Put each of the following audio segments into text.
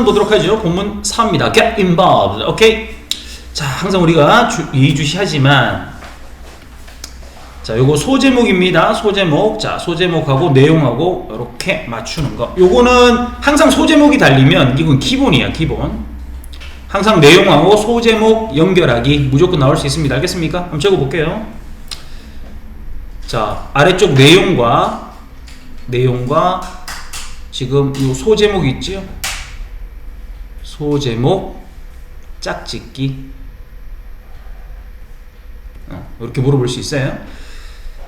4번 보도록 하죠. 본문 4입니다. Get involved. 오케이. 자, 항상 우리가 주, 예의주시하지만 자, 요거 소제목입니다. 소제목. 자, 소제목하고 내용하고 이렇게 맞추는 거. 요거는 항상 소제목이 달리면 이건 기본이야, 기본. 항상 내용하고 소제목 연결하기 무조건 나올 수 있습니다. 알겠습니까? 한번 적어볼게요. 자, 아래쪽 내용과 내용과 지금 이 소제목 있지요? 소제목 짝짓기 어, 이렇게 물어볼 수 있어요.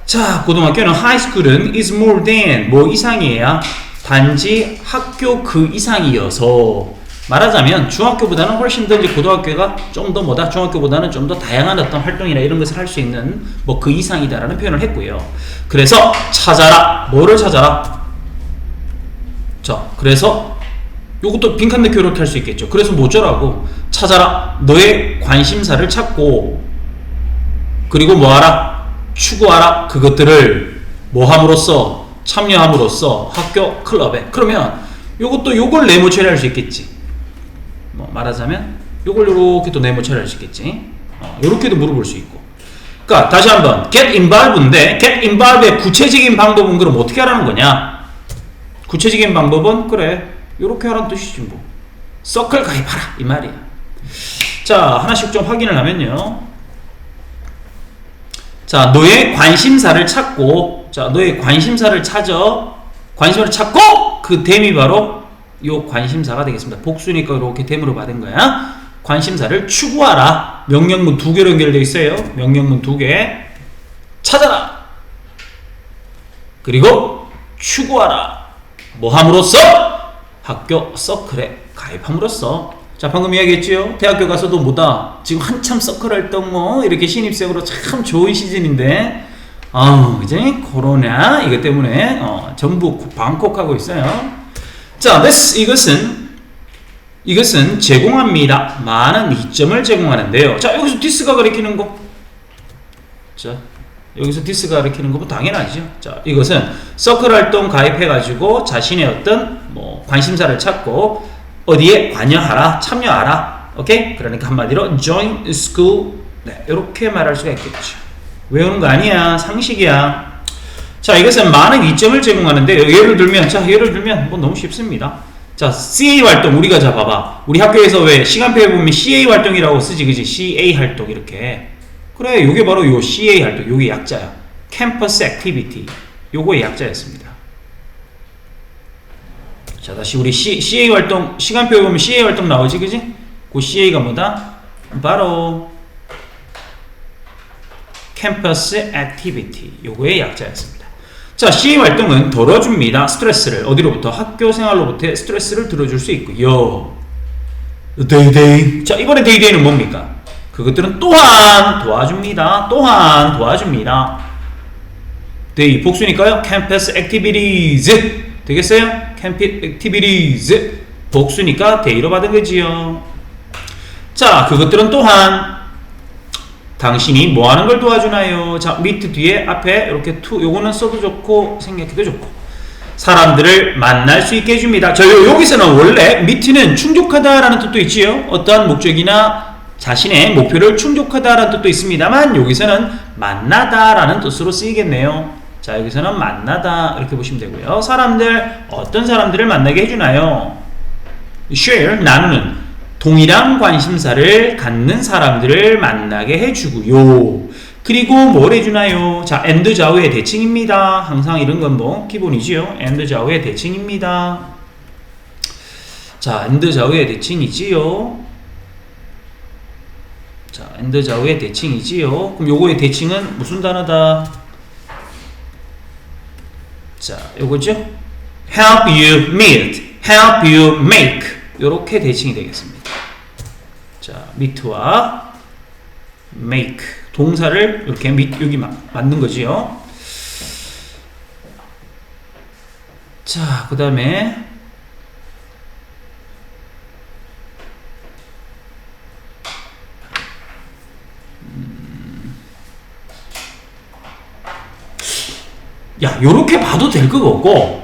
자, 고등학교는 하이스쿨은 is more than 뭐 이상이에요. 단지 학교 그 이상이어서 말하자면 중학교보다는 훨씬 더 이제 고등학교가 좀 더 뭐다 중학교보다는 좀 더 다양한 어떤 활동이나 이런 것을 할 수 있는 뭐 그 이상이다라는 표현을 했고요. 그래서 찾아라 뭐를 찾아라. 자, 그래서 요것도 빈칸 넣기 이렇게 할 수 있겠죠. 그래서 뭐죠라고 찾아라. 너의 관심사를 찾고 그리고 뭐하라? 추구하라. 그것들을 뭐함으로써? 참여함으로써 학교 클럽에. 그러면 요것도 요걸 네모 처리할 수 있겠지. 뭐 말하자면 요걸 요렇게 또 네모 처리할 수 있겠지. 어, 요렇게도 물어볼 수 있고. 그러니까 다시 한번 get involved인데 get involved의 구체적인 방법은 그럼 어떻게 하라는 거냐? 구체적인 방법은 그래 요렇게 하라는 뜻이지 뭐 서클 가입하라 이 말이야 자 하나씩 좀 확인을 하면요 자, 너의 관심사를 찾고, 자, 너의 관심사를 찾아, 관심사를 찾고, 그 댐이 바로 요 관심사가 되겠습니다. 복수니까 이렇게 댐으로 받은 거야. 관심사를 추구하라. 명령문 두 개로 연결되어 있어요. 명령문 두 개. 찾아라. 그리고 추구하라. 뭐 함으로써? 학교 서클에 가입함으로써. 자 방금 이야기했죠 대학교 가서도 뭐다 지금 한참 서클 활동 뭐 이렇게 신입생으로 참 좋은 시즌인데. 아 이제 코로나 이것 때문에 어, 전부 방콕하고 있어요. 자 this 이것은 이것은 제공합니다. 많은 이점을 제공하는데요. 자 여기서 디스가 가리키는 거자 여기서 디스가 가리키는 거뭐 당연하죠 자 이것은 서클 활동 가입해 가지고 자신의 어떤 뭐 관심사를 찾고 어디에 관여하라, 참여하라. 오케이? 그러니까 한마디로 join school. 네, 이렇게 말할 수가 있겠죠. 외우는 거 아니야. 상식이야. 자, 이것은 많은 이점을 제공하는데 예를 들면 자, 예를 들면 뭐 너무 쉽습니다. 자, CA 활동 우리가 잡아봐. 우리 학교에서 왜 시간표에 보면 CA 활동이라고 쓰지, 그지? CA 활동 이렇게. 그래, 요게 바로 요 CA 활동, 요게 약자야. 캠퍼스 액티비티. 요거의 약자였습니다. 자 다시 우리 C, CA 활동 시간표에 보면 CA 활동 나오지 그지? 그 CA가 뭐다? 바로 캠퍼스 액티비티 요거의 약자였습니다 자 CA 활동은 덜어줍니다 스트레스를 어디로부터? 학교 생활로부터 스트레스를 들어줄 수 있고요 데이데이 자 이번에 데이데이는 뭡니까? 그것들은 또한 도와줍니다 또한 도와줍니다 데이 복수니까요 캠퍼스 액티비티즈 되겠어요? 캠피 액티비티즈 복수니까 데이로 받은 거지요. 자, 그것들은 또한 당신이 뭐 하는 걸 도와주나요? 자, 밑 뒤에 앞에 이렇게 투 요거는 써도 좋고 생략해도 좋고 사람들을 만날 수 있게 해줍니다. 저 여기서는 원래 미트는 충족하다라는 뜻도 있지요. 어떠한 목적이나 자신의 목표를 충족하다라는 뜻도 있습니다만 여기서는 만나다라는 뜻으로 쓰이겠네요. 자 여기서는 만나다 이렇게 보시면 되고요. 사람들 어떤 사람들을 만나게 해주나요? share 나누는 동일한 관심사를 갖는 사람들을 만나게 해주고요. 그리고 뭘 해주나요? 자, and 좌우의 대칭입니다. 항상 이런 건 뭐 기본이지요. and 좌우의 대칭입니다. 자, and 좌우의 대칭이지요. 자, 좌우의 대칭이지요. 그럼 요거의 대칭은 무슨 단어다? 자, 요거죠? help you meet, help you make 요렇게 대칭이 되겠습니다. 자, meet와 make 동사를 이렇게 meet 여기 만든 거지요. 자, 그 다음에 야, 요렇게 봐도 될 것 같고,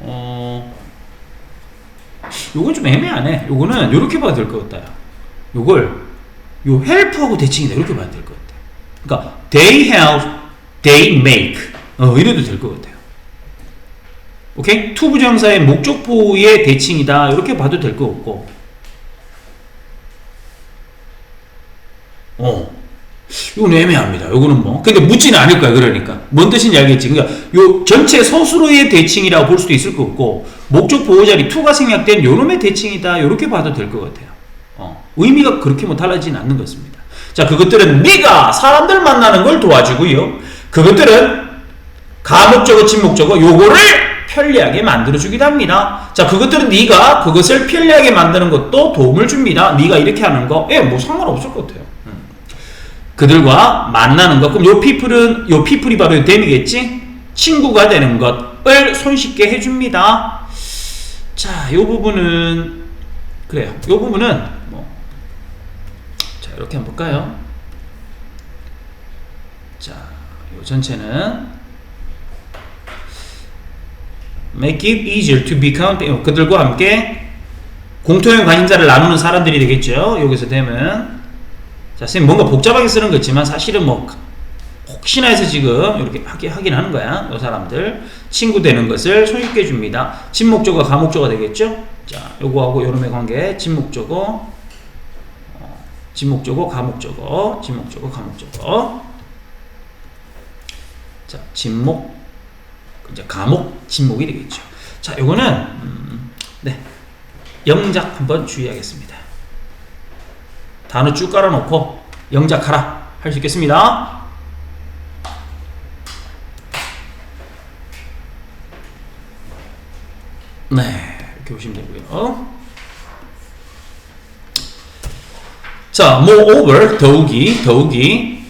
어, 요건 좀 애매하네. 요거는 요렇게 봐도 될 것 같다. 요걸 요 help하고 대칭이다. 이렇게 봐도 될 것 같아. 그러니까 they help, they make. 어, 이래도 될 것 같아요. 오케이? 투 부정사의 목적보의 대칭이다. 이렇게 봐도 될 것 같고. 어. 이건 애매합니다. 요거는 뭐. 근데 묻지는 않을 거야, 그러니까. 뭔 뜻인지 알겠지? 그러니까, 요 전체 서술어의 대칭이라고 볼 수도 있을 것 같고, 목적 보호자리 투가 생략된 요놈의 대칭이다. 요렇게 봐도 될 것 같아요. 어. 의미가 그렇게 뭐 달라지진 않는 것입니다. 자, 그것들은 네가 사람들 만나는 걸 도와주고요. 그것들은 가목적어, 침목적어, 요거를 편리하게 만들어주기도 합니다. 자, 그것들은 네가 그것을 편리하게 만드는 것도 도움을 줍니다. 네가 이렇게 하는 거, 예, 뭐 상관없을 것 같아요. 음. 그들과 만나는 것. 그럼 요 피플은, 요 피플이 바로 요 댐이겠지? 친구가 되는 것을 손쉽게 해줍니다. 자, 요 부분은, 그래요. 요 부분은, 뭐, 자, 이렇게 한번 볼까요? 자, 요 전체는, make it easier to become, 그들과 함께 공통의 관심사를 나누는 사람들이 되겠죠. 여기서 되면. 자, 선생님 뭔가 복잡하게 쓰는 거지만 사실은 뭐 혹시나 해서 지금 이렇게 하긴, 하긴 하는 거야. 이 사람들 친구 되는 것을 손쉽게 줍니다. 진목적어, 가목적어 되겠죠? 자, 요거하고 요놈의 관계 진목적어, 어, 진목적어, 가목적어, 진목적어, 가목적어. 자, 진목, 이제 가목, 진목이 되겠죠. 자, 요거는 음, 네 영작 한번 주의하겠습니다. 단어 쭉 깔아놓고 영작하라 할 수 있겠습니다. 네, 이렇게 보시면 되고요. 자, moreover, 더욱이, 더욱이.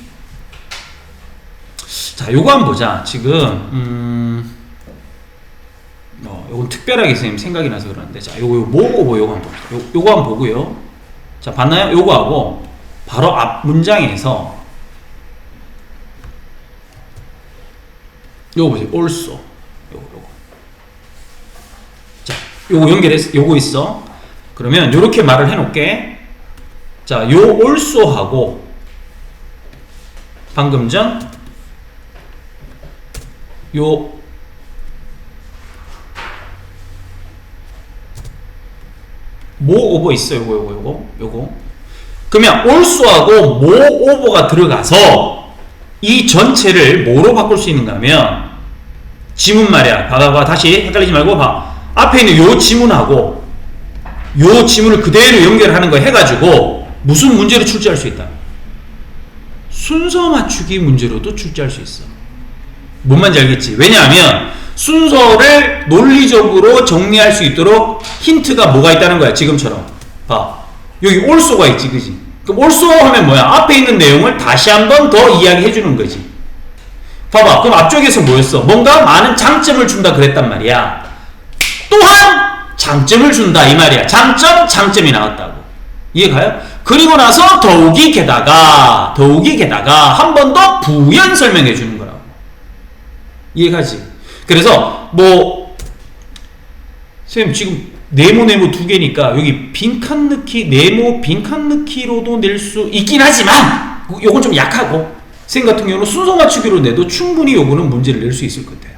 자, 요거 한번 보자. 지금, 음, 어, 요건 특별하게 선생님 생각이 나서 그러는데, 자, 요거, 요거 moreover 요거 한번 요거 한번 보고요. 자, 봤나요? 요거하고 바로 앞 문장에서 요거 보세요. also. 요거, 요거. 자, 요거 연결해서, 요거 있어. 그러면 요렇게 말을 해 놓게. 자, 요 also하고 방금 전 요 모 오버 있어요, 요거, 요거, 요거, 요거. 그러면 also하고 모 오버가 들어가서 이 전체를 뭐로 바꿀 수 있는가 하면 지문 말이야. 봐봐, 봐. 다시 헷갈리지 말고 봐. 앞에 있는 요 지문하고 요 지문을 그대로 연결하는 거 해가지고 무슨 문제로 출제할 수 있다? 순서 맞추기 문제로도 출제할 수 있어. 뭔 말인지 알겠지? 왜냐하면 순서를 논리적으로 정리할 수 있도록 힌트가 뭐가 있다는 거야. 지금처럼. 봐. 여기 올소가 있지, 그지? 그럼 올소 하면 뭐야? 앞에 있는 내용을 다시 한 번 더 이야기해 주는 거지. 봐봐. 그럼 앞쪽에서 뭐였어? 뭔가 많은 장점을 준다 그랬단 말이야. 또한 장점을 준다 이 말이야. 장점, 장점이 나왔다고. 이해가요? 그리고 나서 더욱이 게다가 더욱이 게다가 한 번 더 부연 설명해 주는. 이해가지? 그래서 뭐 선생님 지금 네모 네모 두 개니까 여기 빈칸 넣기 네모 빈칸 넣기로도 낼 수 있긴 하지만 요건 좀 약하고 선생님 같은 경우는 순서 맞추기로 내도 충분히 요거는 문제를 낼 수 있을 것 같아요.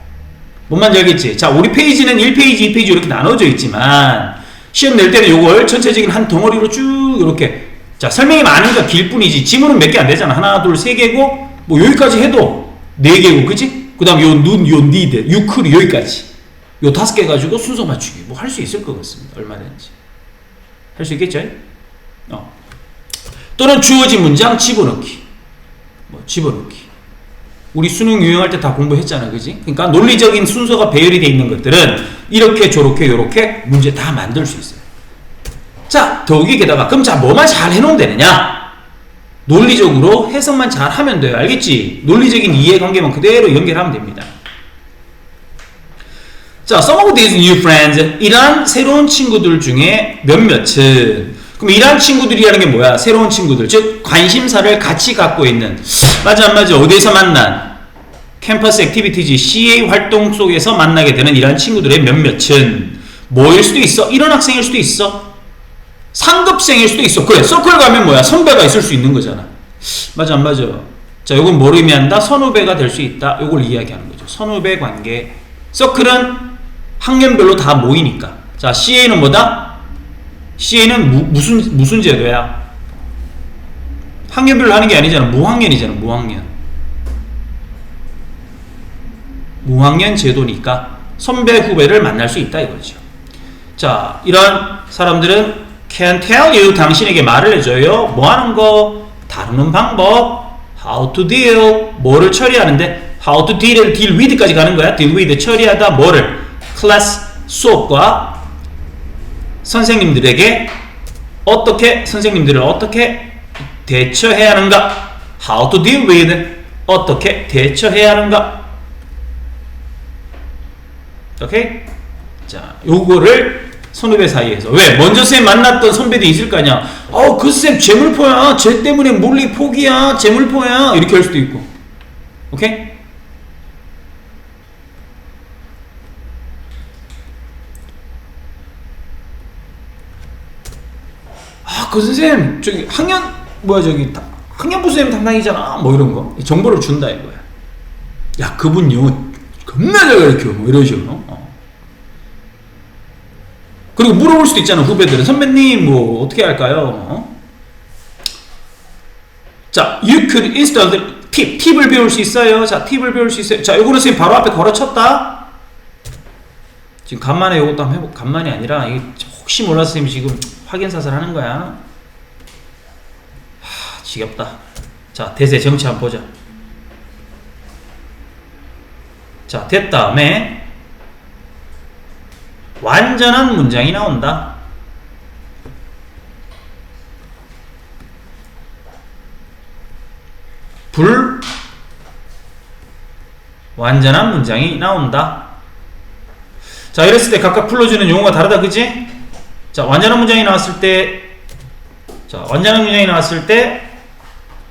뭔 말인지 알겠지? 자 우리 페이지는 1페이지 2페이지 이렇게 나눠져 있지만 시험 낼 때는 요걸 전체적인 한 덩어리로 쭉 이렇게 자 설명이 많으니까 길 뿐이지 지문은 몇 개 안 되잖아 하나 둘 세 개고 뭐 여기까지 해도 네 개고 그지? 그 다음 요 눈, 요 니드, 유클이 여기까지. 요 다섯 개 가지고 순서 맞추기. 뭐 할 수 있을 것 같습니다. 얼마든지. 할 수 있겠죠? 어. 또는 주어진 문장 집어넣기. 뭐, 집어넣기. 우리 수능 유형할 때 다 공부했잖아. 그지? 그러니까 논리적인 순서가 배열이 돼 있는 것들은 이렇게, 저렇게, 요렇게 문제 다 만들 수 있어요. 자, 더욱이 게다가, 그럼 자, 뭐만 잘 해놓으면 되느냐? 논리적으로 해석만 잘 하면 돼요. 알겠지? 논리적인 이해관계만 그대로 연결하면 됩니다. 자, some of these new friends. 이러한 새로운 친구들 중에 몇몇은 그럼 이러한 친구들이라는 게 뭐야? 새로운 친구들. 즉, 관심사를 같이 갖고 있는. 맞아, 안 맞아? 어디에서 만난? 캠퍼스 액티비티지 CA 활동 속에서 만나게 되는 이러한 친구들의 몇몇은 뭐일 수도 있어? 이런 학생일 수도 있어. 상급생일 수도 있어. 그래, 서클 가면 뭐야? 선배가 있을 수 있는 거잖아. 맞아, 안 맞아? 자, 요건 뭘 의미한다? 선후배가 될 수 있다. 요걸 이야기하는 거죠. 선후배 관계. 서클은 학년별로 다 모이니까. 자, CA는 뭐다? CA는 무, 무슨, 무슨 제도야? 학년별로 하는 게 아니잖아. 무학년이잖아, 무학년. 무학년 제도니까 선배 후배를 만날 수 있다 이거죠. 자, 이런 사람들은 can tell you 당신에게 말을 해줘요. 뭐 하는 거, 다루는 방법, how to deal, 뭐를 처리하는데 how to deal, deal with까지 가는 거야. deal with 처리하다 뭐를 class 수업과 선생님들에게 어떻게 선생님들을 어떻게 대처해야 하는가? how to deal with 어떻게 대처해야 하는가? 오케이? 자, 요거를 선후배 사이에서 왜? 먼저 쌤 만났던 선배도 있을 거 아니야. 어, 그쌤 재물포야. 쟤 때문에 물리 포기야. 재물포야. 이렇게 할 수도 있고. 오케이? 아, 그 선생님 저기 학년 뭐야 저기 다- 학년부 선생님 담당이잖아. 뭐 이런 거. 정보를 준다 이거야. 야, 그분 영어 겁나 잘 가르쳐. 뭐 이런 식으로. 어. 그리고 물어볼 수도 있잖아 후배들은 선배님 뭐 어떻게 할까요? 어? 자, you could install 팁 팁을 배울 수 있어요. 자, 팁을 배울 수 있어요. 자, 요거는 선생님 바로 앞에 걸어쳤다. 지금 간만에 요것도 한번 해보. 간만이 아니라 이게 혹시 몰라서 선생님 지금 확인 사살 하는 거야. 하, 지겹다. 자, 대세 정치 한번 보자. 자, 됐 다음에 완전한 문장이 나온다. 불 완전한 문장이 나온다. 자, 이랬을 때 각각 풀어주는 용어가 다르다, 그지? 자, 완전한 문장이 나왔을 때, 자, 완전한 문장이 나왔을 때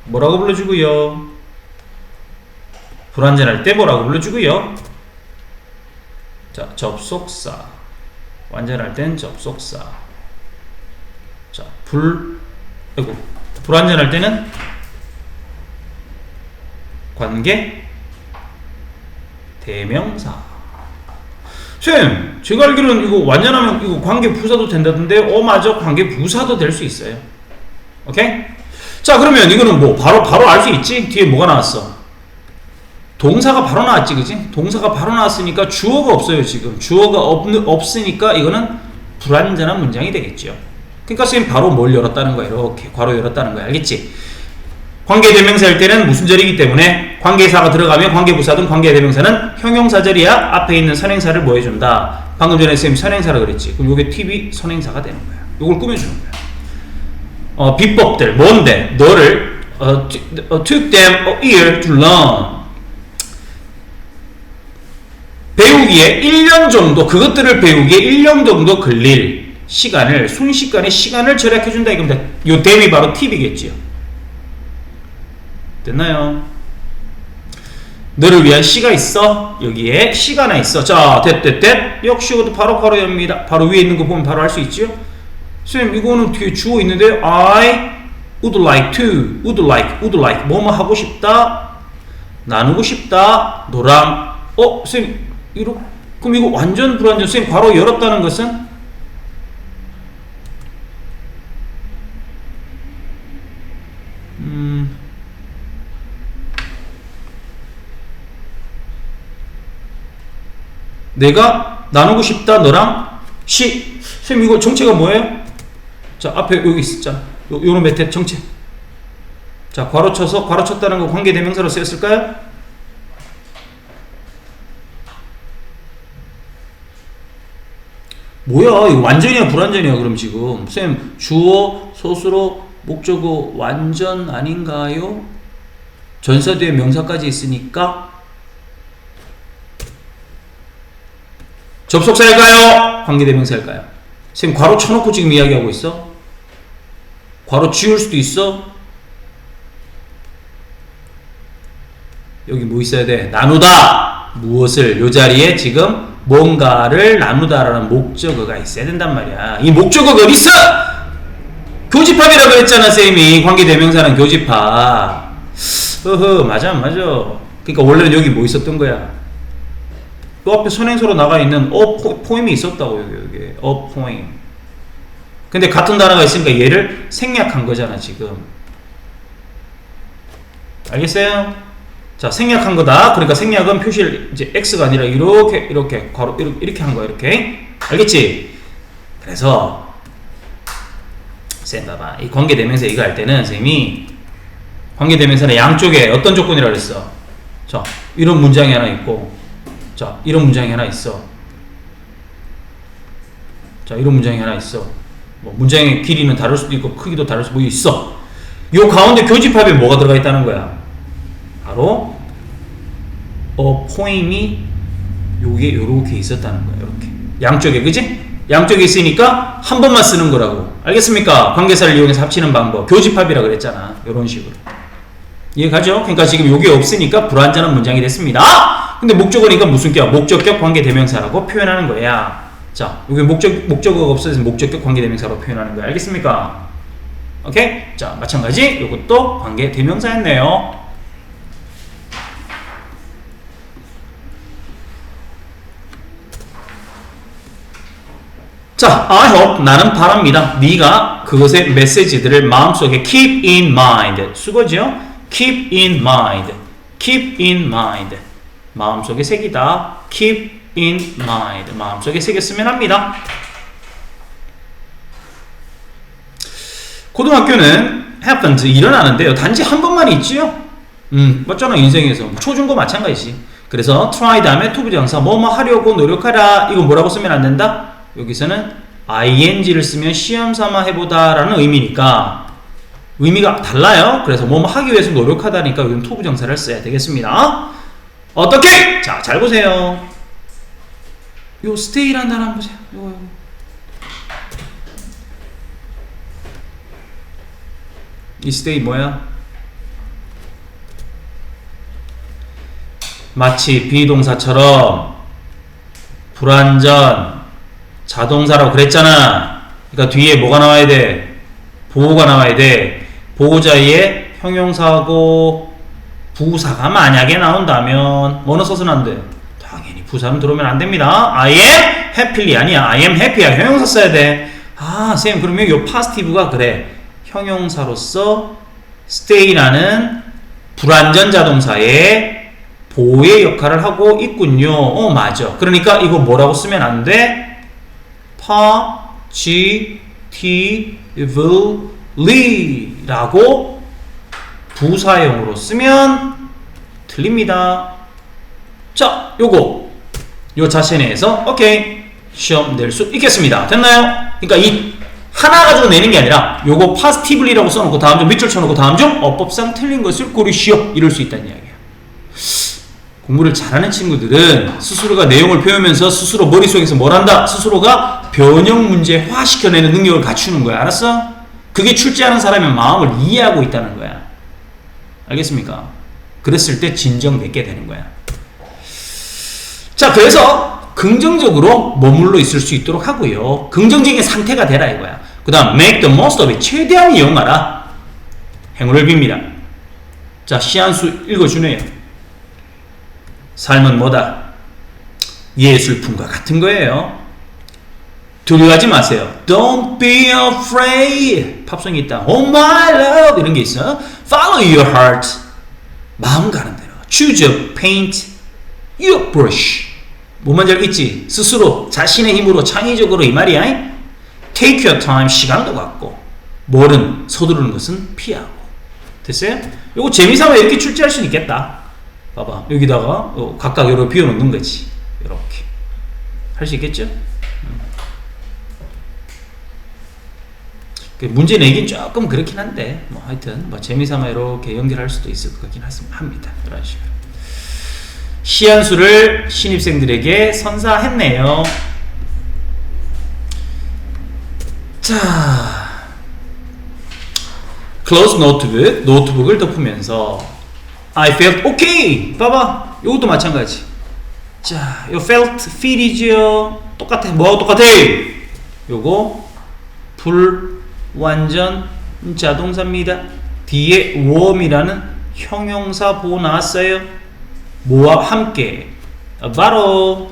뭐라고 불러주고요? 불완전할 때 뭐라고 불러주고요? 자, 접속사. 완전할 땐 접속사. 자, 불, 아이고, 불완전할 때는 관계, 대명사. 쌤, 제가 알기로는 이거 완전하면 이거 관계 부사도 된다던데, 어, 맞아. 관계 부사도 될 수 있어요. 오케이? 자, 그러면 이거는 뭐, 바로, 바로 알 수 있지? 뒤에 뭐가 나왔어? 동사가 바로 나왔지, 그지? 동사가 바로 나왔으니까 주어가 없어요, 지금. 주어가 없, 없으니까 이거는 불완전한 문장이 되겠죠. 그러니까 선생님 바로 뭘 열었다는 거야. 이렇게 괄호 열었다는 거야. 알겠지? 관계대명사일 때는 무슨 절이기 때문에 관계사가 들어가면 관계부사든 관계대명사는 형용사절이야 앞에 있는 선행사를 뭐 해준다. 방금 전에 선생님 선행사라 그랬지. 그럼 요게 팁이 선행사가 되는 거야. 요걸 꾸며주는 거야. 어, 비법들 뭔데? 너를 어, took them a year to learn. 배우기에 1년 정도 그것들을 배우기에 1년 정도 걸릴 시간을 순식간에 시간을 절약해 준다 이겁니다. 요 댐이 바로 팁이겠지요. 됐나요? 너를 위한 시가 있어. 여기에 시가 하나 있어. 자, 됐됐됐. 역시 이것도 바로 바로 엽니다. 바로 위에 있는 거 보면 바로 알수 있죠? 쌤, 이거는 뒤에 주어 있는데 I would like to, would like, would like 뭐뭐 하고 싶다. 나누고 싶다. 너랑 어, 쌤, 이러 그럼 이거 완전 불완전 쌤 괄호 열었다는 것은 음 내가 나누고 싶다 너랑 시. 쌤 이거 정체가 뭐예요? 자 앞에 여기 있자. 요 밑에 정체. 자 괄호 쳐서 괄호 쳤다는 거 관계 대명사로 쓰였을까요? 뭐야 이거 완전이야 불완전이야 그럼 지금 쌤 주어 소수로 목적어 완전 아닌가요? 전사 뒤에 명사까지 있으니까 접속사일까요? 관계대명사일까요? 쌤 괄호 쳐놓고 지금 이야기하고 있어? 괄호 지울 수도 있어? 여기 뭐 있어야 돼? 나누다 무엇을 요 자리에 지금 뭔가를 나누다라는 목적어가 있어야 된단 말이야. 이 목적어가 어디 있어? 교집합이라고 했잖아, 쌤이. 관계대명사는 교집합. 허허, 맞아, 맞아. 그러니까 원래는 여기 뭐 있었던 거야? 그 앞에 선행서로 나가 있는 어 포, 포임이 있었다고 여기 여기 어 포임. 근데 같은 단어가 있으니까 얘를 생략한 거잖아 지금. 알겠어요? 자 생략한 거다. 그러니까 생략은 표시를 이제 x가 아니라 이렇게 이렇게 괄호 이렇게, 이렇게 한 거야 이렇게. 알겠지? 그래서 쌤 봐봐 이 관계대명사 이거 할 때는 쌤이 관계대명사는 양쪽에 어떤 조건이라 그랬어? 자 이런 문장이 하나 있고 자, 이런 문장이 하나 있어. 자, 이런 문장이 하나 있어. 뭐 문장의 길이는 다를 수도 있고 크기도 다를 수도 있어. 요 가운데 교집합에 뭐가 들어가 있다는 거야? 바로 어 포임이 요게 요렇게 있었다는 거야. 요렇게. 양쪽에 그지? 양쪽에 있으니까 한 번만 쓰는 거라고. 알겠습니까? 관계사를 이용해서 합치는 방법. 교집합이라 그랬잖아. 요런 식으로. 이해가죠? 그러니까 지금 요게 없으니까 불완전한 문장이 됐습니다. 근데 목적어니까 무슨 격? 목적격 관계대명사라고 표현하는 거야. 자, 여기 목적, 목적어가 없어서 목적격 관계대명사로 표현하는 거야. 알겠습니까? 오케이? 자, 마찬가지. 이것도 관계대명사였네요. 자, I hope 나는 바랍니다. 네가 그것의 메시지들을 마음속에 keep in mind. 수거죠? keep in mind. keep in mind. 마음속에 새기다. keep in mind. 마음속에 새겼으면 합니다. 고등학교는 happens 일어나는데요. 단지 한 번만 있지요. 음, 맞잖아 인생에서 초중고 마찬가지지. 그래서 try 다음에 to 부정사 뭐뭐 하려고 노력하라. 이거 뭐라고 쓰면 안 된다? 여기서는 ing를 쓰면 시험 삼아 해보다 라는 의미니까 의미가 달라요. 그래서 뭐뭐 하기 위해서 노력하다니까 여기는 to 부정사를 써야 되겠습니다. 어떻게? 자, 잘 보세요. 요 stay라는 단어 한번 보세요. 요거 요거. 이 stay 뭐야? 마치 비동사처럼 불완전 자동사라고 그랬잖아. 그러니까 뒤에 뭐가 나와야 돼? 보호가 나와야 돼. 보호자의 형용사하고 부사가 만약에 나온다면 뭐는 써서는 안 돼? 당연히 부사는 들어오면 안 됩니다. I am happily 아니야. I am happy야. 형용사 써야 돼. 아, 쌤 그러면 요 파스티브가 그래. 형용사로서 stay라는 불완전 자동사의 보호의 역할을 하고 있군요. 어, 맞아. 그러니까 이거 뭐라고 쓰면 안 돼? Positively 라고 부사형으로 쓰면 틀립니다. 자, 요거 요 자체 내에서 오케이 시험 낼 수 있겠습니다. 됐나요? 그러니까 이 하나 가지고 내는 게 아니라 요거 positively라고 써놓고 다음 중 밑줄 쳐놓고 다음 중 어법상 틀린 것을 고르시오 이럴 수 있다는 이야기야. 공부를 잘하는 친구들은 스스로가 내용을 배우면서 스스로 머릿속에서 뭘 한다? 스스로가 변형 문제화 시켜내는 능력을 갖추는 거야. 알았어? 그게 출제하는 사람의 마음을 이해하고 있다는 거야. 알겠습니까? 그랬을 때 진정되게 되는 거야. 자, 그래서 긍정적으로 머물러 있을 수 있도록 하고요. 긍정적인 상태가 되라 이거야. 그 다음, make the most of it. 최대한 이용하라. 행운을 빕니다. 자, 시한수 읽어주네요. 삶은 뭐다? 예술품과 같은 거예요. 두려워하지 마세요. Don't be afraid. 팝송이 있다. Oh my love 이런 게 있어. Follow your heart. 마음 가는 대로. Choose your paint, your brush. 뭐만 알겠지? 스스로 자신의 힘으로 창의적으로 이 말이야. Take your time. 시간도 갖고 뭐든 서두르는 것은 피하고. 됐어요? 요거 재미삼아 이렇게 출제할 수 있겠다. 봐봐. 여기다가 어, 각각 이렇게 비워놓는 거지. 이렇게. 할 수 있겠죠? 그 문제 내긴 조금 그렇긴 한데 뭐 하여튼 뭐 재미삼아 이렇게 연결할 수도 있을 것 같긴 합니다. 이런 식으로. 시한수를 신입생들에게 선사했네요. 자. Close notebook 노트북을 덮으면서 I felt okay. 봐봐. 이것도 마찬가지. 자, 요 felt, feel이지요. 똑같아. 뭐 똑같아? 요거 불 완전 자동사입니다. 뒤에 warm이라는 형용사 보고 나왔어요. 뭐와 함께? 바로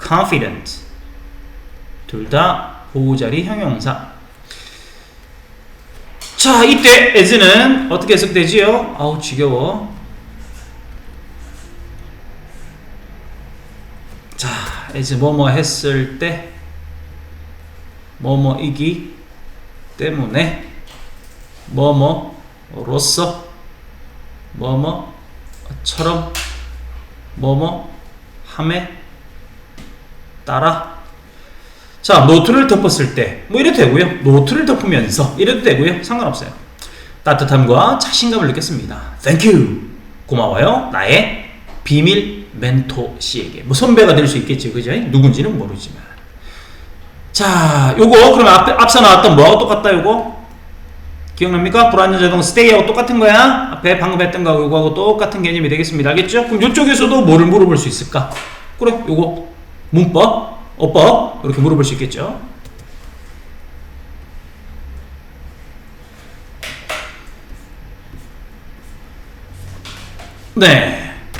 confident. 둘 다 보호자리 형용사. 자, 이때 as는 어떻게 해석되지요? 아우 지겨워. 자, as 뭐뭐 했을 때 뭐뭐이기 때문에 뭐뭐로서 뭐뭐처럼 뭐뭐 함에 따라 자 노트를 덮었을 때 뭐 이래도 되고요. 노트를 덮으면서 이래도 되고요. 상관없어요. 따뜻함과 자신감을 느꼈습니다. You. 고마워요. 나의 비밀 멘토 씨에게. 뭐 선배가 될 수 있겠지 그죠? 누군지는 모르지만. 자 요거 그러면 앞에, 앞서 나왔던 뭐하고 똑같다 요거? 기억납니까? 불안전 자동 stay하고 똑같은 거야? 앞에 방금 했던 거하고 요거하고 똑같은 개념이 되겠습니다. 알겠죠? 그럼 요쪽에서도 뭐를 물어볼 수 있을까? 그래 요거. 문법, 어법 이렇게 물어볼 수 있겠죠. 네.